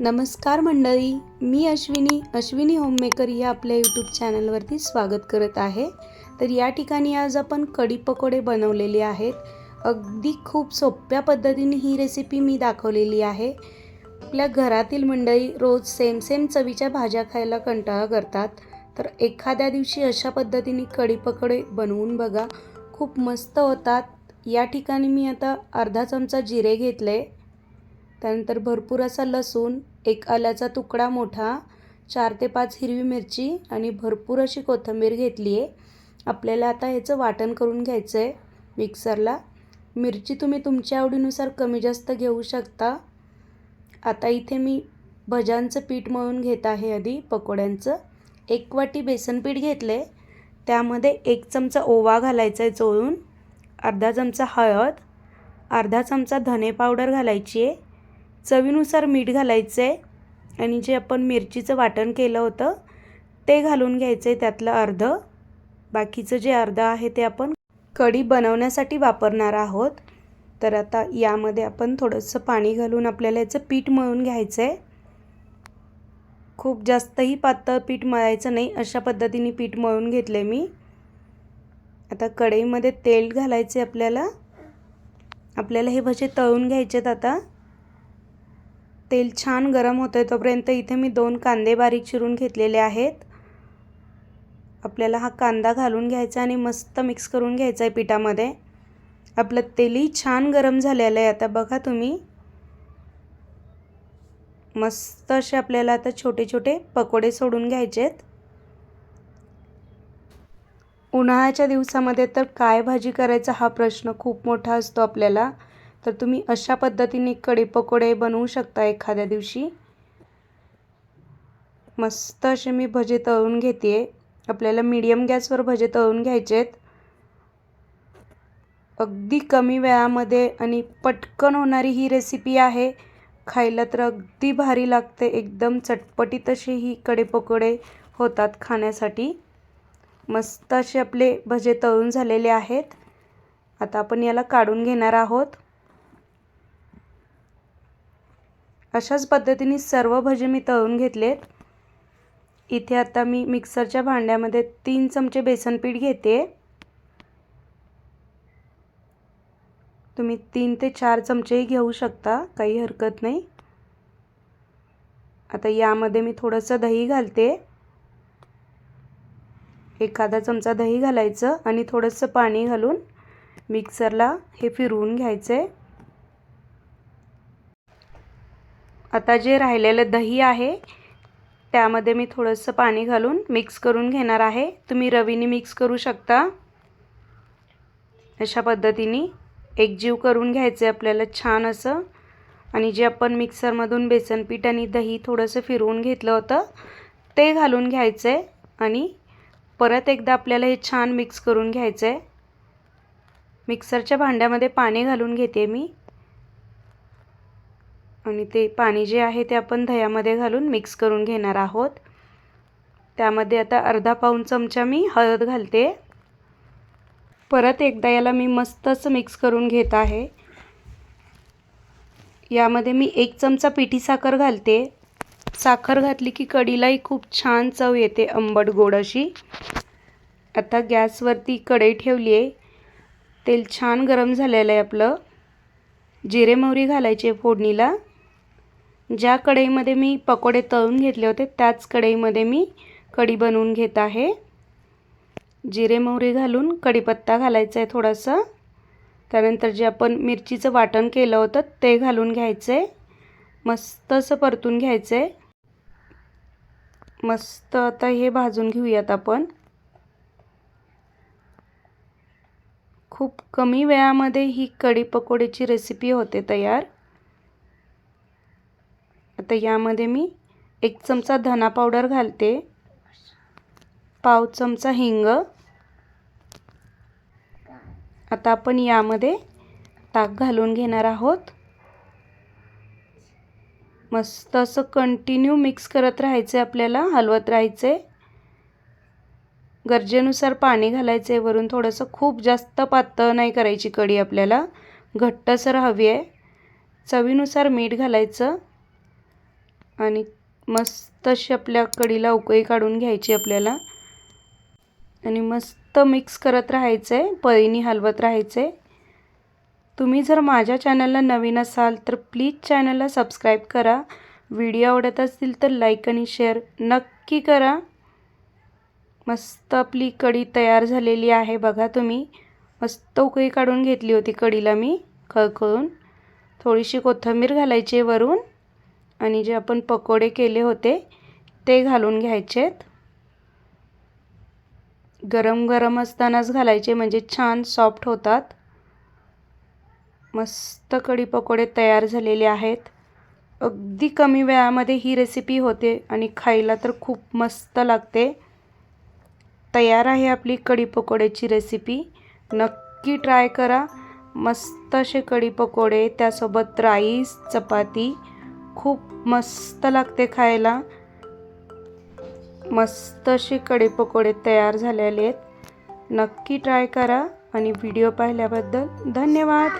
नमस्कार मंडळी मी अश्विनी अश्विनी होममेकर या आपल्या यूट्यूब चॅनलवरती स्वागत करत आहे. तर या ठिकाणी आज आपण कढी पकोडे बनवलेले आहेत. अगदी खूप सोप्या पद्धतीने ही रेसिपी मी दाखवलेली आहे. आपल्या घरातील मंडळी रोज सेम सेम चवीच्या भाज्या खायला कंटाळा करतात. तर एखाद्या दिवशी अशा पद्धतीने कढी पकोडे बनवून बघा. खूप मस्त होतात. या ठिकाणी मी आता अर्धा चमचा जिरे घेतले. त्यानंतर भरपूर असा लसूण एक आल्याचा तुकडा मोठा चार ते पाच हिरवी मिरची आणि भरपूर अशी कोथिंबीर घेतली आहे आपल्याला आता ह्याचं वाटण करून घ्यायचं आहे मिक्सरला. मिरची तुम्ही तुमच्या आवडीनुसार कमी जास्त घेऊ शकता. आता इथे मी भज्यांचं पीठ मळून घेत आहे आधी पकोड्यांचं. एक वाटी बेसन पीठ घेतले त्यामध्ये एक चमचा ओवा घालायचा आहे चोळून अर्धा चमचा हळद अर्धा चमचा धने पावडर घालायची आहे चवीनुसार मीठ घालायचं आहे आणि जे आपण मिरचीचं वाटण केलं होतं ते घालून घ्यायचं आहे त्यातलं अर्धं. बाकीचं जे अर्धं आहे ते आपण कढी बनवण्यासाठी वापरणार आहोत. तर आता यामध्ये आपण थोडंसं पाणी घालून आपल्याला याचं पीठ मळून घ्यायचं आहे खूप जास्तही पातळ पीठ मळायचं नाही अशा पद्धतीने पीठ मळून घेतले मी. आता कढईमध्ये तेल घालायचे आपल्याला. आपल्याला हे भजे तळून घ्यायचेत आता. तेल छान गरम होतं आहे तोपर्यंत इथे मी दोन कांदे बारीक चिरून घेतलेले आहेत. आपल्याला हा कांदा घालून घ्यायचा आणि मस्त मिक्स करून घ्यायचा आहे पिठामध्ये. आपलं तेलही छान गरम झालेलं आहे. आता बघा तुम्ही. मस्त असे आपल्याला आता छोटे छोटे पकोडे सोडून घ्यायचे आहेत उन्हाळ्याच्या दिवसामध्ये तर काय भाजी करायचा हा प्रश्न खूप मोठा असतो आपल्याला. तर तुम्ही अशा पद्धतीने कडे पकोडे बनवू शकता एखाद्या दिवशी. मस्त असे मी भजे तळून घेते. आपल्याला मीडियम गॅसवर भजे तळून घ्यायचे आहेत अगदी कमी वेळामध्ये आणि पटकन होणारी ही रेसिपी आहे. खायला तर अगदी भारी लागते. एकदम चटपटीत असे ही कडे पकोडे होतात खाण्यासाठी. मस्त असे आपले भजे तळून झालेले आहेत. आता आपण याला काढून घेणार आहोत. अशाच पद्धतीने सर्व भजे मी तळून घेतलेत. इथे आता मी मिक्सरच्या भांड्यामध्ये तीन चमचे बेसन पीठ घेते. तुम्ही तीन ते चार चमचेही घेऊ शकता काही हरकत नाही. आता यामध्ये मी थोडंसं दही घालते. एखादा चमचा दही घालायचं आणि थोडंसं पाणी घालून मिक्सरला हे फिरवून घ्यायचं आहे आता जे राहिलेलं दही आहे त्यामध्ये मी थोडंसं पाणी घालून मिक्स करून घेणार आहे. तुम्ही रवीने मिक्स करू शकता. अशा पद्धतीने एकजीव करून घ्यायचं आहे आपल्याला छान असं. आणि जे आपण मिक्सरमधून बेसनपीठ आणि दही थोडंसं फिरवून घेतलं होतं ते घालून घ्यायचं आहे आणि परत एकदा आपल्याला हे छान मिक्स करून घ्यायचं आहे मिक्सरच्या भांड्यामध्ये पाणी घालून घेते मी. आणि ते पाणी जे आहे ते आपण दह्यामध्ये घालून मिक्स करून घेणार आहोत. त्यामध्ये आता अर्धा पाऊन चमचा मी हळद घालते. परत एकदा याला मी मस्त असं मिक्स करून घेत आहे. यामध्ये मी एक चमचा पिठी साखर घालते. साखर घातली की कढीलाही खूप छान चव येते आंबट गोड अशी. आता गॅसवरती कढई ठेवली आहे. तेल छान गरम झालेलं आहे आपलं. जिरे मोहरी घालायची आहे फोडणीला. ज्या कढईमध्ये मी पकोडे तळून घेतले होते त्याच कढईमध्ये मी कढी बनवून घेत आहे. जिरे मोहरी घालून कढीपत्ता घालायचा आहे थोडंसं. त्यानंतर जे आपण मिरचीचं वाटण केलं होतं ते घालून घ्यायचं आहे मस्त असं परतून घ्यायचं आहे मस्त आता हे भाजून घेऊयात आपण. खूप कमी वेळामध्ये ही कढी पकोडीची रेसिपी होते तयार. आता यामध्ये मी एक चमचा धना पावडर घालते. पाव चमचा हिंग. आता आपण यामध्ये ताक घालून घेणार आहोत. मस्त असं कंटिन्यू मिक्स करत राहायचं आहे आपल्याला हलवत राहायचं आहे गरजेनुसार पाणी घालायचं आहे वरून थोडंसं खूप जास्त पातळ नाही करायची कढी आपल्याला. घट्टसर हवी आहे. चवीनुसार मीठ घालायचं. आणि मस्त अशी आपल्या कडीला उकळी काढून घ्यायची आपल्याला. आणि मस्त मिक्स करत राहायचं आहे पळीने हलवत राहायचं आहे तुम्ही जर माझ्या चॅनलला नवीन असाल तर प्लीज चॅनलला सबस्क्राईब करा. व्हिडिओ आवडत असतील तर लाईक आणि शेअर नक्की करा. मस्त आपली कढी तयार झालेली आहे बघा तुम्ही. मस्त उकळी काढून घेतली होती कढीला मी खळखळून. थोडीशी कोथिंबीर घालायची वरून. आणि जे आपण पकोडे केले होते ते घालून घ्यायचेत. गरम गरम असतानाच घालायचे म्हणजे छान सॉफ्ट होतात. मस्त कढी पकोडे तयार झालेले आहेत. अगदी कमी वेळामध्ये ही रेसिपी होते आणि खायला तर खूप मस्त लागते. तयार आहे आपली कढी पकोड्याची रेसिपी नक्की ट्राय करा. मस्त असे कढी पकोडे त्यासोबत राईस चपाती खूप मस्त लागते खायला. मस्त असे कढी पकोडे तयार झालेले आहेत. नक्की ट्राय करा आणि व्हिडिओ पाहिल्याबद्दल धन्यवाद.